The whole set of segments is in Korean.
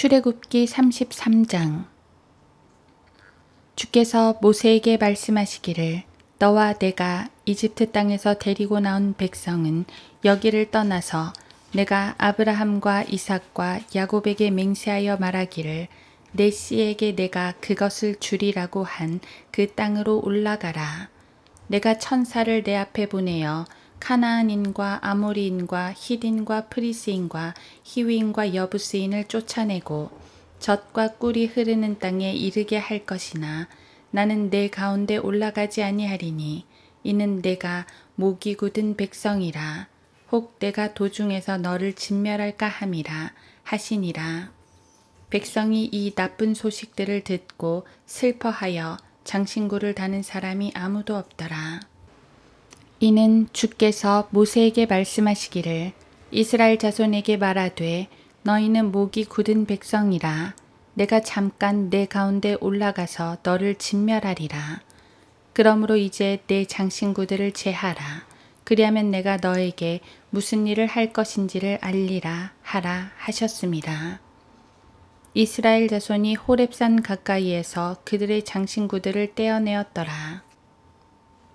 출애굽기 33장 주께서 모세에게 말씀하시기를 너와 내가 이집트 땅에서 데리고 나온 백성은 여기를 떠나서 내가 아브라함과 이삭과 야곱에게 맹세하여 말하기를 내 씨에게 내가 그것을 주리라고 한 그 땅으로 올라가라. 내가 천사를 내 앞에 보내어 카나안인과 아모리인과 히딘과 프리스인과 히위인과 여부스인을 쫓아내고 젖과 꿀이 흐르는 땅에 이르게 할 것이나 나는 내 가운데 올라가지 아니하리니 이는 내가 목이 굳은 백성이라 혹 내가 도중에서 너를 진멸할까 함이라 하시니라 백성이 이 나쁜 소식들을 듣고 슬퍼하여 장신구를 다는 사람이 아무도 없더라. 이는 주께서 모세에게 말씀하시기를 이스라엘 자손에게 말하되 너희는 목이 굳은 백성이라 내가 잠깐 내 가운데 올라가서 너를 진멸하리라. 그러므로 이제 내 장신구들을 제하라. 그리하면 내가 너에게 무슨 일을 할 것인지를 알리라 하라 하셨습니다. 이스라엘 자손이 호렙산 가까이에서 그들의 장신구들을 떼어내었더라.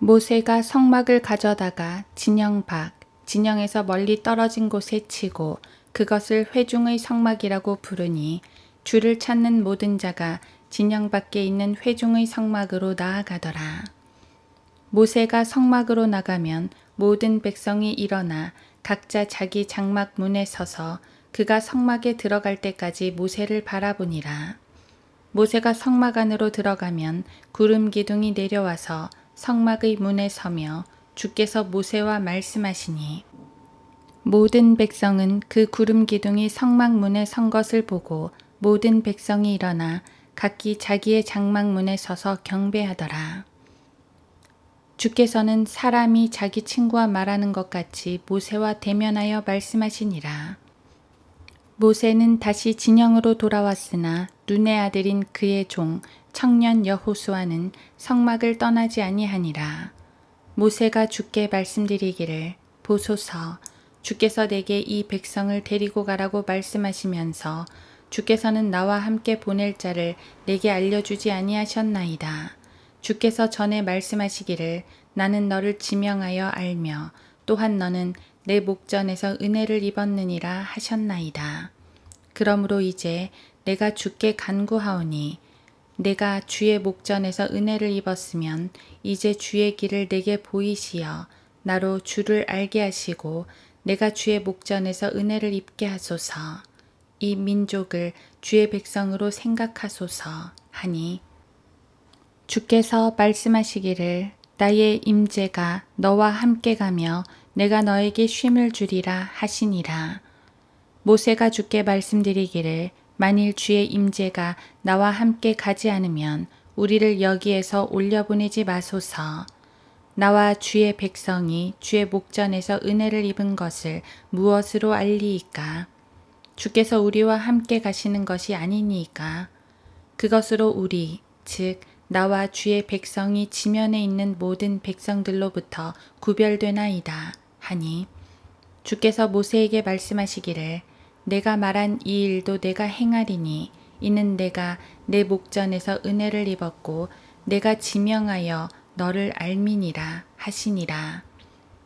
모세가 성막을 가져다가 진영 밖, 진영에서 멀리 떨어진 곳에 치고 그것을 회중의 성막이라고 부르니 주를 찾는 모든 자가 진영 밖에 있는 회중의 성막으로 나아가더라. 모세가 성막으로 나가면 모든 백성이 일어나 각자 자기 장막 문에 서서 그가 성막에 들어갈 때까지 모세를 바라보니라. 모세가 성막 안으로 들어가면 구름 기둥이 내려와서 성막의 문에 서며 주께서 모세와 말씀하시니 모든 백성은 그 구름 기둥이 성막 문에 선 것을 보고 모든 백성이 일어나 각기 자기의 장막 문에 서서 경배하더라. 주께서는 사람이 자기 친구와 말하는 것 같이 모세와 대면하여 말씀하시니라. 모세는 다시 진영으로 돌아왔으나 눈의 아들인 그의 종 청년 여호수아는 성막을 떠나지 아니하니라. 모세가 주께 말씀드리기를 보소서 주께서 내게 이 백성을 데리고 가라고 말씀하시면서 주께서는 나와 함께 보낼 자를 내게 알려주지 아니하셨나이다. 주께서 전에 말씀하시기를 나는 너를 지명하여 알며 또한 너는 내 목전에서 은혜를 입었느니라 하셨나이다. 그러므로 이제 내가 주께 간구하오니 내가 주의 목전에서 은혜를 입었으면 이제 주의 길을 내게 보이시어 나로 주를 알게 하시고 내가 주의 목전에서 은혜를 입게 하소서. 이 민족을 주의 백성으로 생각하소서 하니 주께서 말씀하시기를 나의 임재가 너와 함께 가며 내가 너에게 쉼을 주리라 하시니라. 모세가 주께 말씀드리기를 만일 주의 임재가 나와 함께 가지 않으면 우리를 여기에서 올려보내지 마소서. 나와 주의 백성이 주의 목전에서 은혜를 입은 것을 무엇으로 알리이까? 주께서 우리와 함께 가시는 것이 아니니이까? 그것으로 우리, 즉, 나와 주의 백성이 지면에 있는 모든 백성들로부터 구별되나이다. 하니, 주께서 모세에게 말씀하시기를 내가 말한 이 일도 내가 행하리니 이는 내가 내 목전에서 은혜를 입었고 내가 지명하여 너를 알미니라 하시니라.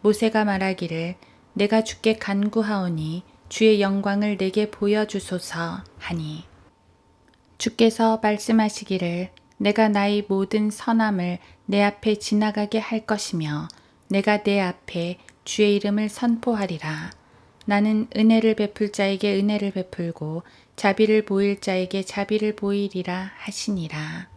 모세가 말하기를 내가 주께 간구하오니 주의 영광을 내게 보여주소서 하니 주께서 말씀하시기를 내가 나의 모든 선함을 내 앞에 지나가게 할 것이며 내가 내 앞에 주의 이름을 선포하리라. 나는 은혜를 베풀 자에게 은혜를 베풀고 자비를 보일 자에게 자비를 보이리라 하시니라.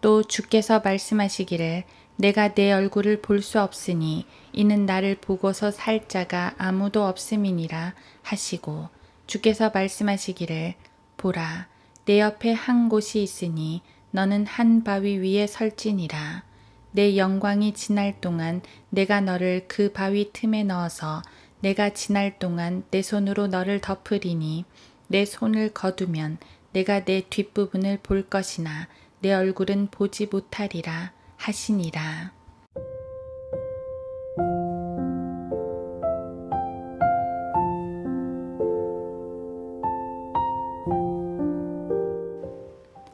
또 주께서 말씀하시기를 내가 내 얼굴을 볼 수 없으니 이는 나를 보고서 살 자가 아무도 없음이니라 하시고 주께서 말씀하시기를 보라 내 옆에 한 곳이 있으니 너는 한 바위 위에 설지니라 내 영광이 지날 동안 내가 너를 그 바위 틈에 넣어서 내가 지날 동안 내 손으로 너를 덮으리니 내 손을 거두면 내가 내 뒷부분을 볼 것이나 내 얼굴은 보지 못하리라 하시니라.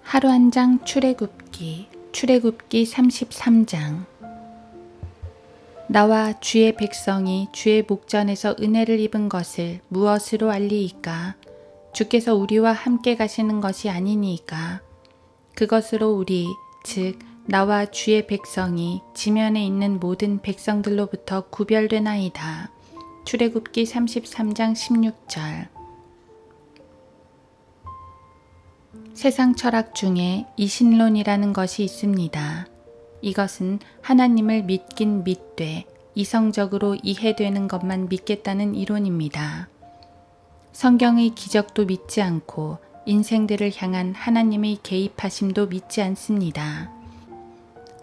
하루 한 장 출애굽기 출애굽기 33장 나와 주의 백성이 주의 목전에서 은혜를 입은 것을 무엇으로 알리이까 주께서 우리와 함께 가시는 것이 아니니이까 그것으로 우리 즉 나와 주의 백성이 지면에 있는 모든 백성들로부터 구별되나이다. 출애굽기 33장 16절 세상 철학 중에 이신론이라는 것이 있습니다. 이것은 하나님을 믿긴 믿되 이성적으로 이해되는 것만 믿겠다는 이론입니다. 성경의 기적도 믿지 않고 인생들을 향한 하나님의 개입하심도 믿지 않습니다.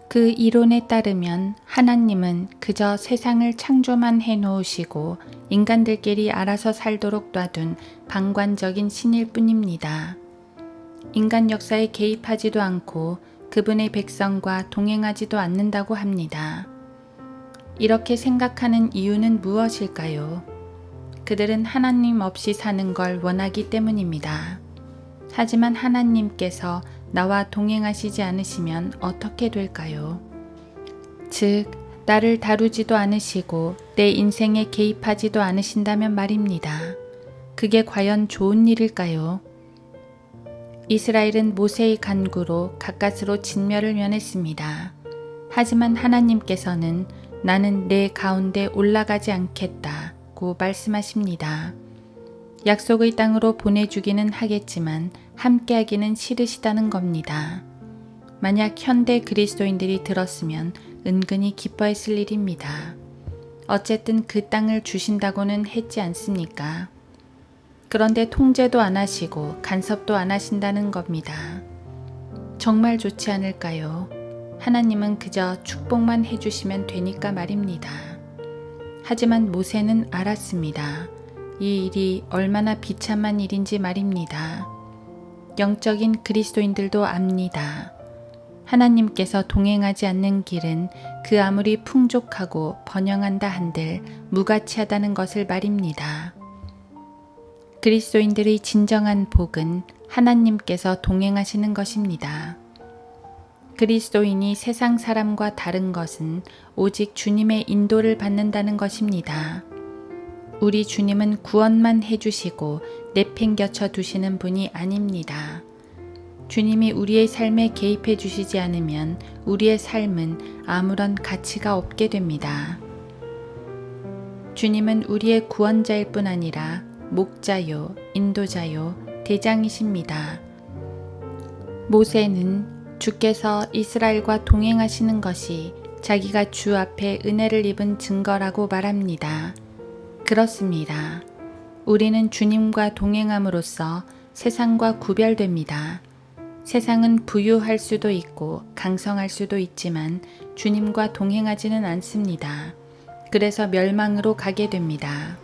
그 이론에 따르면 하나님은 그저 세상을 창조만 해 놓으시고 인간들끼리 알아서 살도록 놔둔 방관적인 신일 뿐입니다. 인간 역사에 개입하지도 않고 그분의 백성과 동행하지도 않는다고 합니다. 이렇게 생각하는 이유는 무엇일까요? 그들은 하나님 없이 사는 걸 원하기 때문입니다. 하지만 하나님께서 나와 동행하시지 않으시면 어떻게 될까요? 즉, 나를 다루지도 않으시고 내 인생에 개입하지도 않으신다면 말입니다. 그게 과연 좋은 일일까요? 이스라엘은 모세의 간구로 가까스로 진멸을 면했습니다. 하지만 하나님께서는 나는 내 가운데 올라가지 않겠다고 말씀하십니다. 약속의 땅으로 보내주기는 하겠지만 함께하기는 싫으시다는 겁니다. 만약 현대 그리스도인들이 들었으면 은근히 기뻐했을 일입니다. 어쨌든 그 땅을 주신다고는 했지 않습니까? 그런데 통제도 안 하시고 간섭도 안 하신다는 겁니다. 정말 좋지 않을까요? 하나님은 그저 축복만 해주시면 되니까 말입니다. 하지만 모세는 알았습니다. 이 일이 얼마나 비참한 일인지 말입니다. 영적인 그리스도인들도 압니다. 하나님께서 동행하지 않는 길은 그 아무리 풍족하고 번영한다 한들 무가치하다는 것을 말입니다. 그리스도인들의 진정한 복은 하나님께서 동행하시는 것입니다. 그리스도인이 세상 사람과 다른 것은 오직 주님의 인도를 받는다는 것입니다. 우리 주님은 구원만 해주시고 내팽겨쳐 두시는 분이 아닙니다. 주님이 우리의 삶에 개입해 주시지 않으면 우리의 삶은 아무런 가치가 없게 됩니다. 주님은 우리의 구원자일 뿐 아니라 목자요, 인도자요, 대장이십니다. 모세는 주께서 이스라엘과 동행하시는 것이 자기가 주 앞에 은혜를 입은 증거라고 말합니다. 그렇습니다. 우리는 주님과 동행함으로써 세상과 구별됩니다. 세상은 부유할 수도 있고 강성할 수도 있지만 주님과 동행하지는 않습니다. 그래서 멸망으로 가게 됩니다.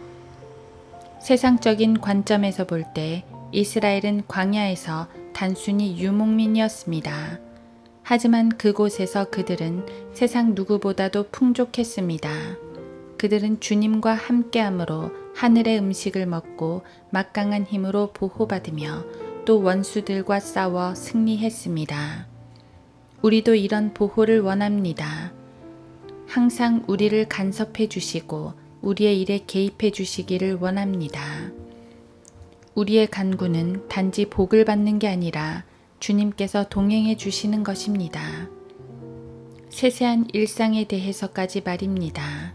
세상적인 관점에서 볼 때 이스라엘은 광야에서 단순히 유목민이었습니다. 하지만 그곳에서 그들은 세상 누구보다도 풍족했습니다. 그들은 주님과 함께함으로 하늘의 음식을 먹고 막강한 힘으로 보호받으며 또 원수들과 싸워 승리했습니다. 우리도 이런 보호를 원합니다. 항상 우리를 간섭해 주시고 우리의 일에 개입해 주시기를 원합니다. 우리의 간구는 단지 복을 받는 게 아니라 주님께서 동행해 주시는 것입니다. 세세한 일상에 대해서까지 말입니다.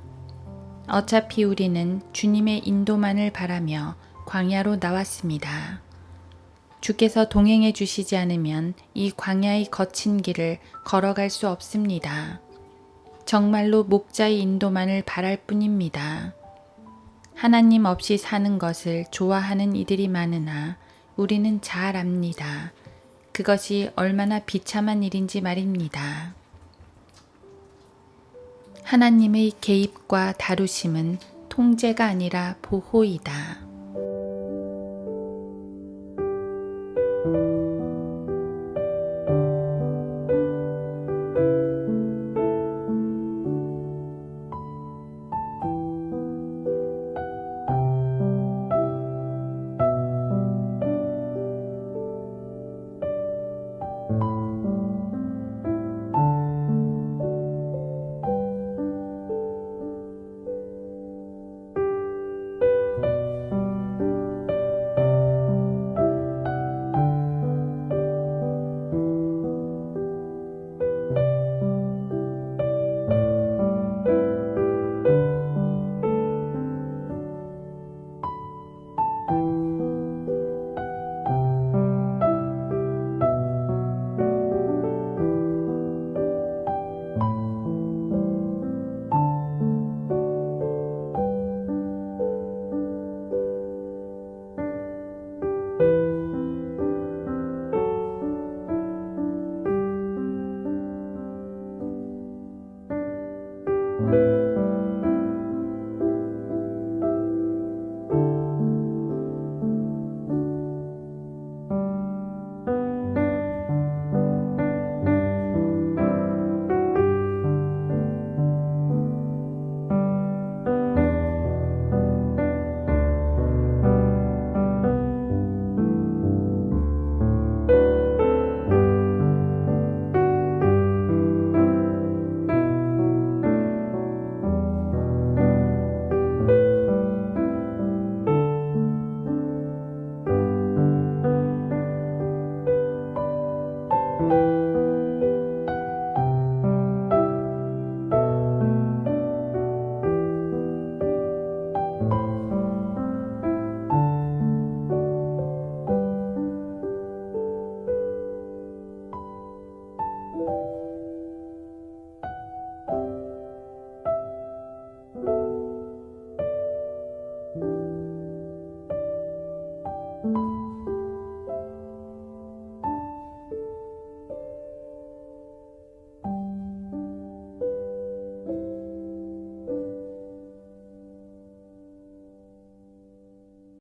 어차피 우리는 주님의 인도만을 바라며 광야로 나왔습니다. 주께서 동행해 주시지 않으면 이 광야의 거친 길을 걸어갈 수 없습니다. 정말로 목자의 인도만을 바랄 뿐입니다. 하나님 없이 사는 것을 좋아하는 이들이 많으나 우리는 잘 압니다. 그것이 얼마나 비참한 일인지 말입니다. 하나님의 개입과 다루심은 통제가 아니라 보호이다.